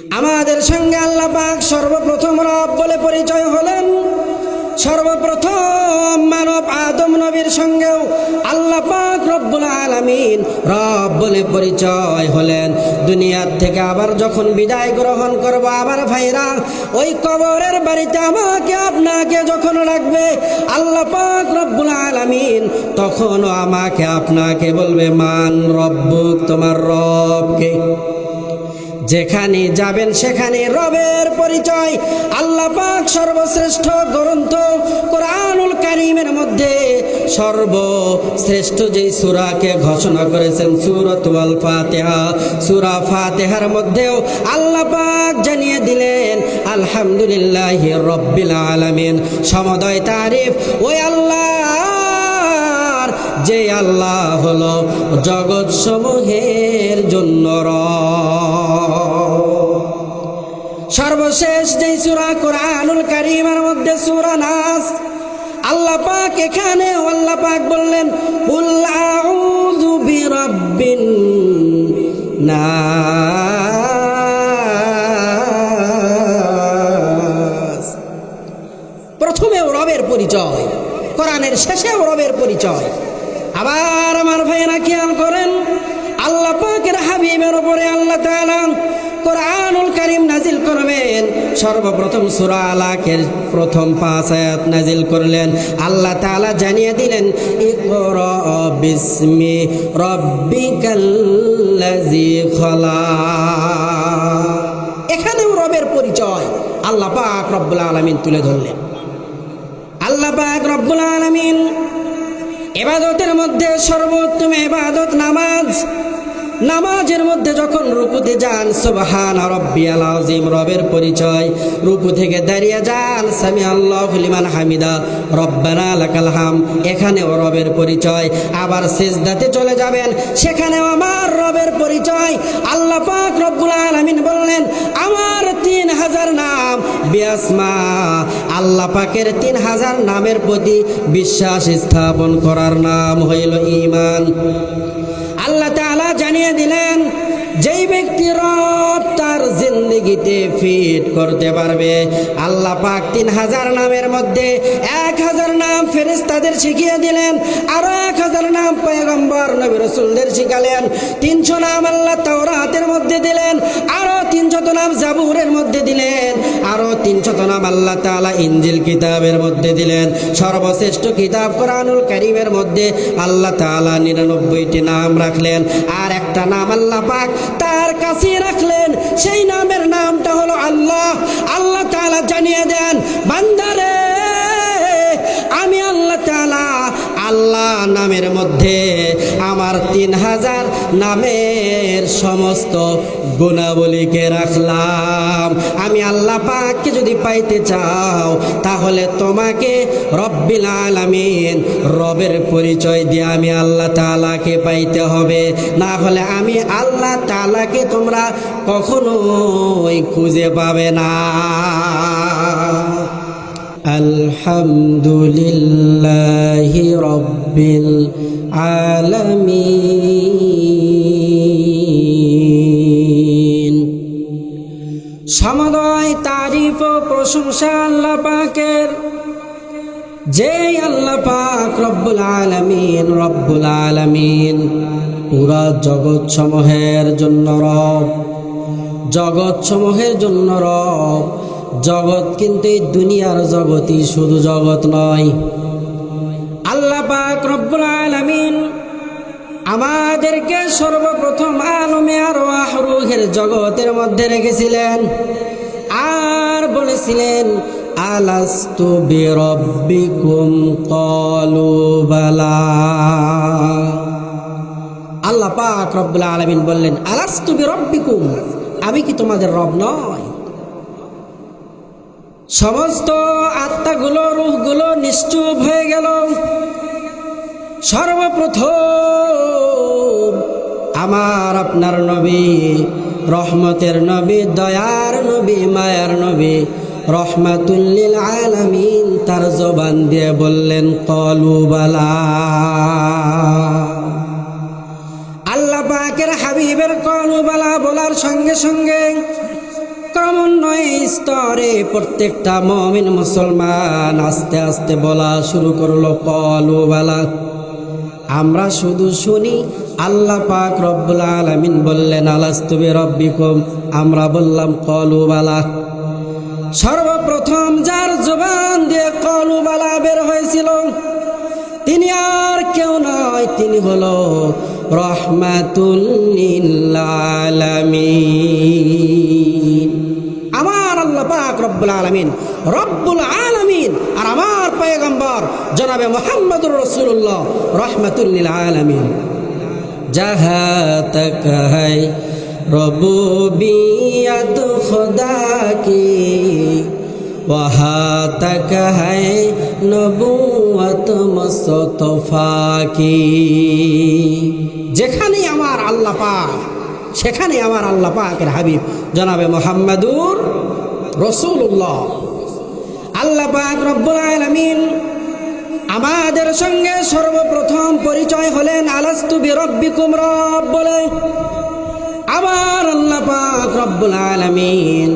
আমাদের সঙ্গে আল্লাহ পাক সর্বপ্রথম রব বলে পরিচয় হলেন। সর্বপ্রথম মানব আদম নবীর সঙ্গেও আল্লাহ পাক রব্বুল আলামিন রব বলে পরিচয় হলেন। দুনিয়ার থেকে আবার যখন বিদায় গ্রহণ করব আবার ভাইরা, ওই কবরের বাড়িতে আমাকে, আপনাকে যখন রাখবে আল্লাহ পাক রব্বুল আলামিন, তখনও আমাকে, আপনাকে বলবে, মান রব্বুক, তোমার রবকে। যেখানে যাবেন সেখানে রবের পরিচয়। আল্লাহ পাক সর্বশ্রেষ্ঠ গ্রন্থ কোরআনুল কারিমের মধ্যে সর্বশ্রেষ্ঠ যেই সুরাকে ঘোষণা করেছেন সূরাতুল ফাতিহা। সূরা ফাতিহার মধ্যেও আল্লাহ পাক জানিয়ে দিলেন, আলহামদুলিল্লাহ রব্বিল আলামিন। সমদয় তারিফ ওই আল্লাহ যে আল্লাহ হলো জগৎ সমূহের জন্য র সর্বশেষ যে সুরা কোরআনুল কারিমের মধ্যে সুরা নাস, আল্লাহ পাক এখানে আল্লাহ পাক বললেন, কুল আউযু বিরাব্বিন নাস। প্রথমেও রবের পরিচয়, কোরআনের শেষেও রবের পরিচয়। ভাইয়েরা খেয়াল করেন, আল্লাহ পাকের হাবিবের উপরে আল্লাহ তাআলা কোরআনুল কারীম নাজিল করবেন। সর্বপ্রথম সূরা আলাকের প্রথম পাঁচ আয়াত নাজিল করলেন। আল্লাহ তাআলা জানিয়ে দিলেন, ইকরা বিসমি রাব্বিকাল্লাযী খালাক এখানেও রবের পরিচয় আল্লাহ পাক রব্বুল আলামিন তুলে ধরলেন। আল্লাহ পাক রব্বুল আলামিন এবাদতের মধ্যে সর্বোত্তম এবাদত নামাজ। নামাজের মধ্যে যখন রুকুতে যান, সুবহান রব্বিয়াল আযীম, রবের পরিচয়। রুকু থেকে দাঁড়িয়ে যান সামি আল্লাহু লিমান হামিদা, রব্বানা লাকাল হাম। এখানেও রবের পরিচয়। আবার সিজদাতে চলে যাবেন, সেখানেও আমার রবের পরিচয়। আল্লাহ পাক রব্বুল আলামিন বললেন, আমার তিন হাজার নাম বিয়াসমা আল্লাহ পাকের তিন হাজার নামের প্রতি বিশ্বাস স্থাপন করার নাম হইল ইমান আল্লাহ তালা জানিয়ে দিলেন, যেই ব্যক্তি রব তার জিন্দগিতে ফিট করতে পারবে, আল্লাহ পাক তিন হাজার নামের মধ্যে এক হাজার নাম ফেরেস্তাদের শিখিয়ে দিলেন, আরও পয়গম্বর নবী রসুলদের শিখালেন। তিনশো নাম আল্লাহ তাওরাতের মধ্যে দিলেন তিনশত নাম জাবুরের মধ্যে দিলেন তিনশত নাম আল্লাহ তাআলা ইঞ্জিল কিতাবের মধ্যে দিলেন। সর্বশ্রেষ্ঠ কিতাব কোরআনুল কারীমের মধ্যে আল্লাহ তাআলা নিরানব্বইটি নাম রাখলেন। আর একটা নাম আল্লাহ পাক তার কাছে রাখলেন, সেই নামের নামটা হলো মধ্যে আমার তিন হাজার নামের সমস্ত গুণাবলীকে রাখলাম। আমি আল্লাহ পাককে যদি পাইতে চাও, তাহলে তোমাকে রব্বিল আলামিন রবের পরিচয় দিয়ে আমি আল্লাহ তালাকে পাইতে হবে। না হলে আমি আল্লাহ তালাকে তোমরা কখনোই খুঁজে পাবে না। আলহামদুলিল্লাহি রব্বিল আলামিন। সমদয়, তারিফ ও প্রশংসা আল্লাহ পাকের। যেই আল্লাহ পাক রব্বুল আলমিন, রব্বুল আলামিন পুরা জগৎ সমূহের জন্য রব জগৎ সমূহের জন্য রব জগৎ, কিন্তু এই দুনিয়ার জগতই শুধু জগৎ নয়। আল্লাহ পাক রব্বুল আলামিন আমাদেরকে সর্বপ্রথম আলমে আর রুহের জগতের মধ্যে রেখেছিলেন আর বলেছিলেন, আলাস্তু বিরব্বিকুম? ক্বালু বালা। আল্লাহ পাক রব্বুল আলামিন বললেন, আলাস্তু বিরব্বিকুম? আমি কি তোমাদের রব নয়? সমস্ত আত্মাগুলো রুহগুলো নিশ্চুপ হয়ে গেল। সর্বপ্রথম আমার আপনার নবী, রহমতের নবী, দয়ার নবী, মায়ার নবী, রহমাতুল্লিল আলামিন তার জবান দিয়ে বললেন, কলু বালা। আল্লাহ পাকের হাবিবের কলু বালা বলার সঙ্গে সঙ্গে স্তরে প্রত্যেকটা মমিন মুসলমান আস্তে আস্তে বলা শুরু করল কলু বালা। আমরা শুধু শুনি, আল্লাহ পাক রব্বুল আলামিন বললেন আলাস্তুবে রব্বিকুম আমরা বললাম কলু বালা। সর্বপ্রথম যার জবান দিয়ে কলু বালা বের হয়েছিল, তিনি আর কেউ নয়, তিনি হলো আল্লাহ পাক রব্বুল আলমিন রব্বুল আলমিন। আর আমার পয়গম্বর জনাবে মোহাম্মদুর রসুল্লাহ রহমতুল্লিল আলমিন। যাহা তক হাই রবুবিয়ত খোদা কি وہاں تک ہے নবুয়ত মুস্তফা কি যেখানে আমার আল্লাহ পাক সেখানে আমার আল্লাহ পাকের হাবিব জনাবে মোহাম্মদুর রসুল্লাহ। আল্লাহ পাক রব্বুল আলমিন আমাদের সঙ্গে সর্বপ্রথম পরিচয় হলেন, আলাস্তু বিরব্বিকুম রব বলে। আবার আল্লাহ পাক রব্বুল আলামিন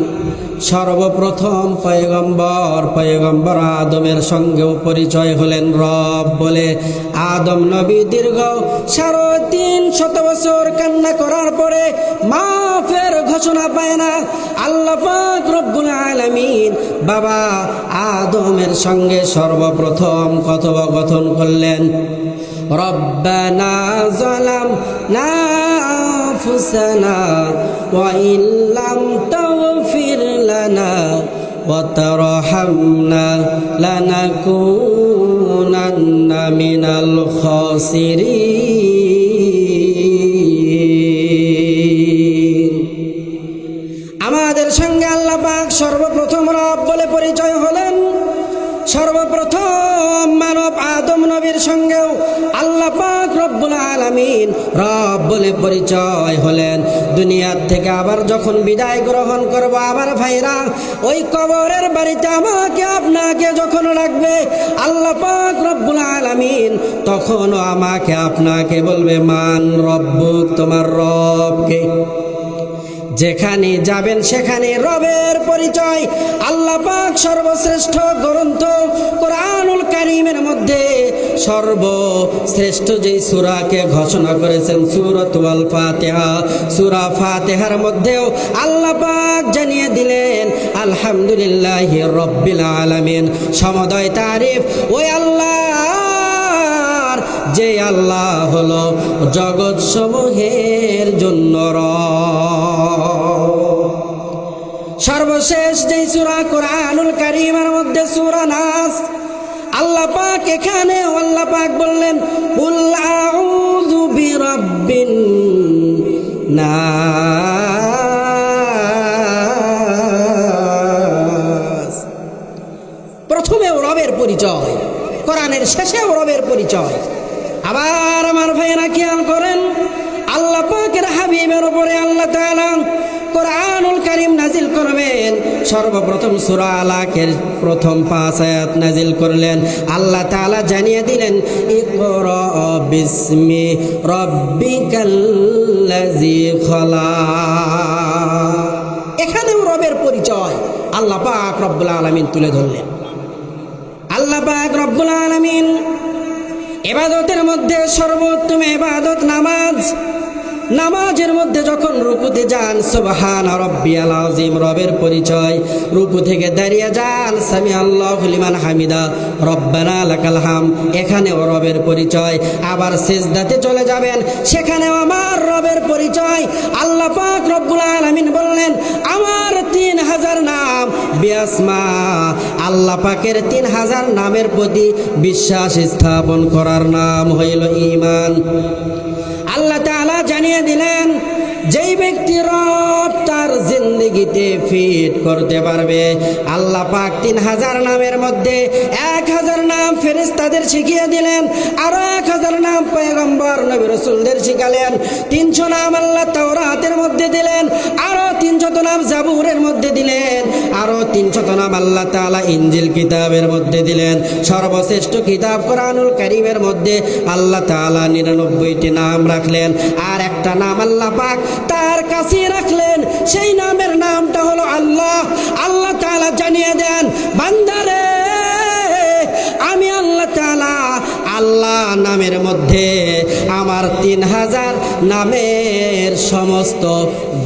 সর্বপ্রথম পয়গম্বর পয়গম্বর আদমের সঙ্গেও পরিচয় হলেন রব বলে। আদম নবী দীর্ঘ সাড়ে তিন শত বছর কান্না করার পরে মাফের ঘোষণা পায় না। আল্লাহ পাক রব্বুল আলামিন বাবা আদমের সঙ্গে সর্বপ্রথম কথোপকথন করলেন। রব্বানা না ফুসানা ওয়াইল্লাম তাওফি لنا وترحمنا لنكونن من الخاسرين. আলামিন, রব বলে পরিচয় হলেন। দুনিয়ার থেকে আবার যখন বিদায় গ্রহণ করব, আমার ভাইরা, ওই কবরের বাড়িতে আমাকে, আপনাকে যখন রাখবে, আল্লাহ পাক রব্বুল আলামিন তখনও আমাকে, আপনাকে বলবে, মান রব্বুক, তোমার রবকে। যেখানে যাবেন সেখানে রবের পরিচয়। আল্লাহ পাক সর্বশ্রেষ্ঠ গ্রন্থ কোরআনুল কারিমের মধ্যে সর্বশ্রেষ্ঠ যেই সুরাকে ঘোষণা করেছেন সূরত আল ফাতিহা। সূরা ফাতিহার মধ্যেও আল্লাহ পাক জানিয়ে দিলেন, আলহামদুলিল্লাহি রব্বিল আলমিন। সমদয় তারিফ, ওই আল্লাহ যে আল্লাহ হলো জগৎ সমূহের জন্য রব। সর্বশেষ যেই সূরা কোরআনুল কারীমের মধ্যে সূরা নাস, আল্লাহ পাক এখানে, আল্লাহ পাক বললেন বিরাব্বিন নাস। প্রথমেও রবের পরিচয়, কোরআনের শেষেও রবের পরিচয়। আবার আমার ভাইয়েরা খেয়াল করেন, আল্লাহ পাকের হাবিবের উপরে আল্লাহ তাআলা কোরআনুল কারীম নাজিল করবেন। সর্বপ্রথম সূরা আলাকের প্রথম পাঁচ আয়াত নাজিল করলেন। আল্লাহ তাআলা জানিয়ে দিলেন ইকরা বিসমি রাব্বিকাল্লাযী খালাক এখানেও রবের পরিচয় আল্লাহ পাক রব্বুল আলামিন তুলে ধরলেন। আল্লাহ পাক রব্বুল আলামিন এবাদতের মধ্যে সর্বোত্তম এবাদত নামাজ নামাজের মধ্যে যখন রুকুতে যান, সুবহান রব্বিয়াল আযীম, রবের পরিচয়। রুকু থেকে দাঁড়িয়ে যান সামি আল্লাহ লিমান হামিদা, রব্বানা লাকাল হাম, এখানেও রবের পরিচয়। আবার সেজদাতে চলে যাবেন, সেখানেও আমার রবের পরিচয়। আল্লাহ পাক রব্বুল আলামিন বললেন, আমার তিন হাজার নাম বিয়াসমা আল্লাহ পাকের তিন হাজার নামের প্রতি বিশ্বাস স্থাপন করার নাম হইল তাআলা জানিয়ে দিলেন। যেই ব্যক্তি রব তার জিন্দগিতে ফিট করতে পারবে, আল্লাহ পাক তিন হাজার নামের মধ্যে এক হাজার নাম ফেরেস্তাদের শিখিয়ে দিলেন, আরও এক হাজার নাম পয়গম্বর নবী রসুলদের শিখালেন, তিনশো নাম আল্লাহ তাওরাতের মধ্যে দিলেন, আরও তিনশত নাম জাবুরের মধ্যে দিলেন, আরও তিনশত নাম আল্লাহ তাআলা ইঞ্জিল কিতাবের মধ্যে দিলেন, সর্বশ্রেষ্ঠ কিতাব কোরআনুল কারীমের মধ্যে আল্লাহ তাআলা নিরানব্বইটি নাম রাখলেন, আর একটা নাম আল্লাহ পাক তার কাছে রাখলেন। সেই নামের নামটা হলো আল্লাহ। আল্লাহ তালা জানিয়ে দেন, বান্দারে, আমি আল্লাহ তালা নামের মধ্যে আমার তিন হাজার নামের সমস্ত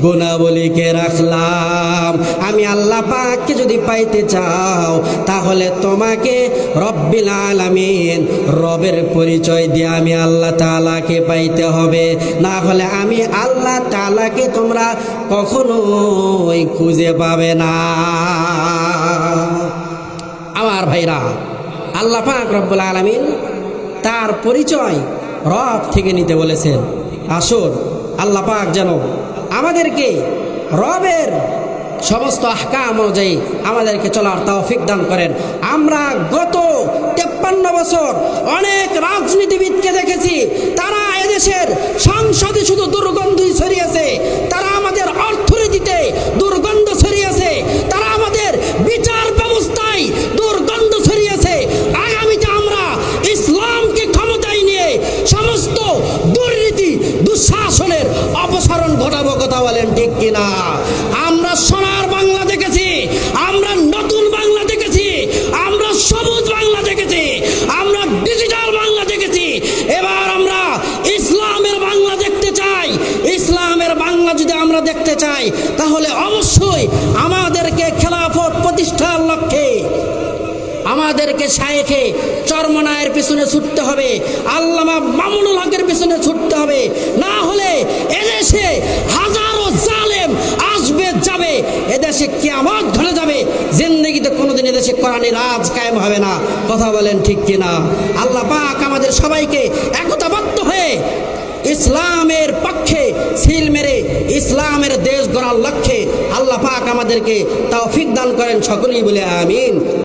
গুণাবলীকে রাখলাম। আমি আল্লাহ পাককে যদি পাইতে চাও, তাহলে তোমাকে রব্বিল আলামিন রবের পরিচয় দিয়ে আমি আল্লাহ তালাকে পাইতে হবে। না হলে আমি আল্লাহ তালাকে তোমরা কখনোই খুঁজে পাবে না। আমার ভাইরা, আল্লাহ পাক রব্বুল আলামিন তার পরিচয় রব থেকে নিতে বলেছেন। আসুন, আল্লাহ পাক যেন আমাদেরকে রবের সমস্ত আহকাম অনুযায়ী আমাদেরকে চলার তৌফিক দান করেন। আমরা গত তেপ্পান্ন বছর অনেক রাজনীতিবিদকে দেখেছি, তারা এদেশের সংসদে শুধু দেখতে চাই, তাহলে অবশ্যই আমাদেরকে খেলাফত প্রতিষ্ঠার লক্ষ্যে, আমাদেরকে শায়েখে চর্মনায়ের পিছনে ছুটতে হবে, আল্লামা মামুনুল হকের পিছনে ছুটতে হবে, না হলে এদেশে হাজারো জালেম আসবে, যাবে, এদেশে কিয়ামত ধরে যাবে, জিন্দগিতে কোনোদিন এদেশে কোরআনী রাজ কায়েম হবে না, কথা বলেন ঠিক কিনা? আল্লাহ পাক আমাদের সবাইকে একতাবদ্ধ হয়ে ইসলামের পক্ষে সিল মেরে ইসলামের দেশ গড়ার লক্ষ্যে আল্লাহ পাক আমাদেরকে তৌফিক দান করেন সকলেই বলে আমিন।